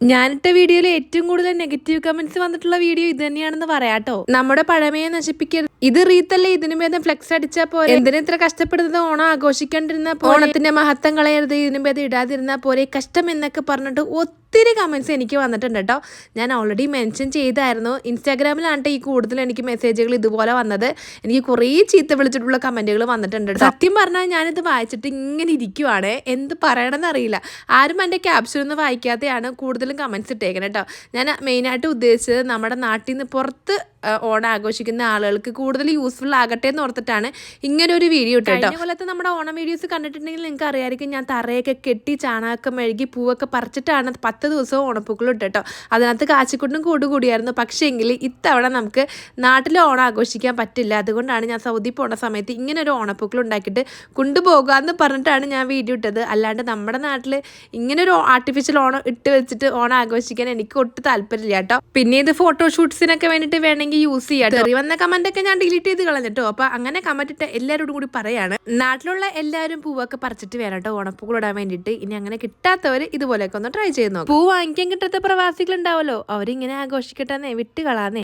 ഞാനിട്ട വീഡിയോയിൽ ഏറ്റവും കൂടുതൽ നെഗറ്റീവ് കമന്റ്സ് വന്നിട്ടുള്ള വീഡിയോ ഇത് തന്നെയാണെന്ന് പറയാട്ടോ. നമ്മുടെ പഴമയെ നശിപ്പിക്കരുത്. ഇത് റീത്തല്ലേ? ഇതിനു ഭേദം ഫ്ലെക്സ് അടിച്ചാ പോലെ എന്തിനാ ഇത്ര കഷ്ടപ്പെടുന്നത്? ഓണം ആഘോഷിക്കാണ്ടിരുന്ന ഓണത്തിന്റെ മഹത്വം കളയരുത്. ഇതിനു ഭേദം ഇടാതിരുന്നാ പോലെ കഷ്ടം എന്നൊക്കെ പറഞ്ഞിട്ട് ഒത്തിരി കമന്റ്സ് എനിക്ക് വന്നിട്ടുണ്ട് കേട്ടോ. ഞാൻ ഓൾറെഡി മെൻഷൻ ചെയ്തായിരുന്നു. ഇൻസ്റ്റാഗ്രാമിലാണ് ഈ കൂടുതൽ എനിക്ക് മെസ്സേജുകൾ ഇതുപോലെ വന്നത്. എനിക്ക് കുറേ ചീത്ത വിളിച്ചിട്ടുള്ള കമന്റുകൾ വന്നിട്ടുണ്ട് ട്ടോ. സത്യം പറഞ്ഞാൽ ഞാനിത് വായിച്ചിട്ട് ഇങ്ങനെ ഇരിക്കുവാണ്. എന്ത് പറയണമെന്ന് അറിയില്ല. ആരും എന്റെ ക്യാപ്ഷൻ ഒന്നും വായിക്കാതെയാണ് കൂടുതലും കമന്റ്സ് ഇട്ടേക്കുന്നത് കേട്ടോ. ഞാൻ മെയിനായിട്ട് ഉദ്ദേശിച്ചത് നമ്മുടെ നാട്ടിൽ നിന്ന് പുറത്ത് ഓണം ആഘോഷിക്കുന്ന ആളുകൾക്ക് കൂടുതൽ യൂസ്ഫുൾ ആകട്ടെ എന്ന് ഓർത്തിട്ടാണ് ഇങ്ങനെ ഒരു വീഡിയോ ഇട്ടോ കൊല്ലത്ത് നമ്മുടെ ഓണം വീഡിയോസ് കണ്ടിട്ടുണ്ടെങ്കിൽ നിങ്ങൾക്ക് അറിയായിരിക്കും ഞാൻ തറയൊക്കെ കെട്ടി ചാണകമൊക്കെ മെഴുകി പൂവൊക്കെ പറിച്ചിട്ടാണ് പത്ത് ദിവസവും ഓണപ്പൂക്കൾ ഇട്ടോ അതിനകത്ത് കാച്ചിക്കുട്ടും കൂടുകൂടിയായിരുന്നു. പക്ഷേങ്കിൽ ഇത്തവണ നമുക്ക് നാട്ടിൽ ഓണം ആഘോഷിക്കാൻ പറ്റില്ല. അതുകൊണ്ടാണ് ഞാൻ സൗദി പോണ സമയത്ത് ഇങ്ങനെ ഒരു ഓണപ്പൂക്കൾ ഉണ്ടാക്കിയിട്ട് കൊണ്ടുപോകുക എന്ന് പറഞ്ഞിട്ടാണ് ഞാൻ വീഡിയോ ഇട്ടത്. അല്ലാണ്ട് നമ്മുടെ നാട്ടിൽ ഇങ്ങനെ ഒരു ആർട്ടിഫിഷ്യൽ ഓണം ഇട്ട് വെച്ചിട്ട് ഓണം ആഘോഷിക്കാൻ എനിക്ക് ഒട്ടും താല്പര്യമില്ല കേട്ടോ പിന്നെ ഇത് ഫോട്ടോഷൂട്ട്സിനൊക്കെ വേണ്ടിയിട്ട് വേണമെങ്കിൽ യൂസ് ചെയ്യാം തെറി വന്ന കമന്റ് ഒക്കെ ഞാൻ ഡിലീറ്റ് ചെയ്ത് കളഞ്ഞിട്ടോ. അപ്പൊ അങ്ങനെ കമന്റ് ഇട്ട എല്ലാവരോടും കൂടി പറയാണ്. നാട്ടിലുള്ള എല്ലാരും പൂവൊക്കെ പറിച്ചിട്ട് വേണം കേട്ടോ ഇടാൻ വേണ്ടിയിട്ട്. ഇനി അങ്ങനെ കിട്ടാത്തവർ ഇതുപോലെയൊക്കെ ഒന്ന് ട്രൈ ചെയ്ത് നോക്കും. പൂ വാങ്ങിക്കാൻ കിട്ടാത്ത പ്രവാസികൾ ഉണ്ടാവല്ലോ അവരിങ്ങനെ ആഘോഷിക്കട്ടെ വിട്ട് കളാന്നേ.